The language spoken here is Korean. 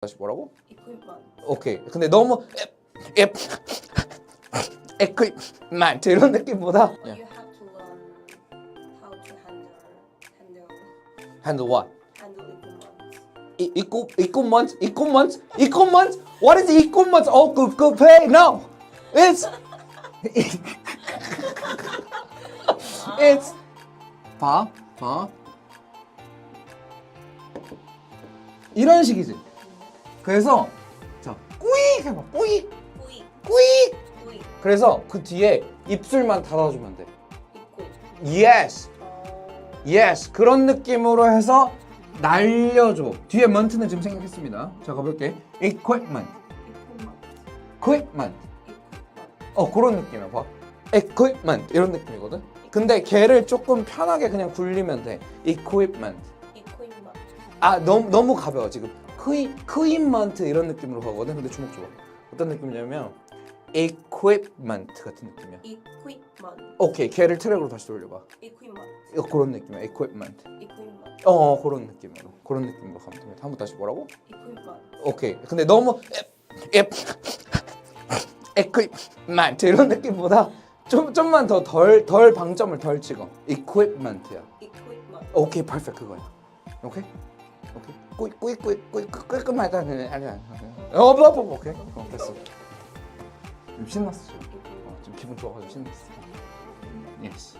다시 뭐라고? equipment. 오케이. 근데 너무 에, 에, 에퀴먼트 이런 느낌보다 You have to learn how to handle handle handle what? handle equipment. E- equal equipment equipment equipment what is equipment oh good good pay no it's it's 봐 봐 이런 식이지 그래서 자 꾸익 해봐 꾸익 Quick, 꾸익 quick, 그래서 그 뒤에 입술만 닫아주면 돼. equip. yes. 어, yes. 그런 느낌으로 해서 날려줘. 뒤에 먼트는 지금 생각했습니다. 자 가볼게. Equipment equipment. equipment. Equipment. 어 그런 느낌이야 봐. Equipment. 이런 느낌이거든? 근데 걔를 조금 편하게 그냥 굴리면 돼. Equipment. 아 너무 너무 가벼워. 지금 크이 크이먼트 이런 느낌으로 가거든. 근데 주목 줘봐. 어떤 느낌이냐면 equipment 같은 느낌이야. Equipment. 오케이. 걔를 트랙으로 다시 돌려봐. Equipment. 어, 그런 느낌이야. Equipment. Equipment. 어, 어 그런 느낌으로. 그런 느낌으로 가면 됩니다. 한번 다시 뭐라고? Equipment. 오케이. 근데 너무 에, 에, equipment 이런 느낌보다 좀 좀만 더 덜 덜 방점을 덜 찍어. Equipment야. Equipment. 오케이. 퍼펙트 그거야. 오케이 오케이 꾸이 꾸이 꾸이 꾸이 끌끌만 아니 아니 아니. 어 뭐, 뭐, 오케이. 어 됐어. 좀 신났어. 지금 어, 좀 기분 좋아가지고 신났어. 예스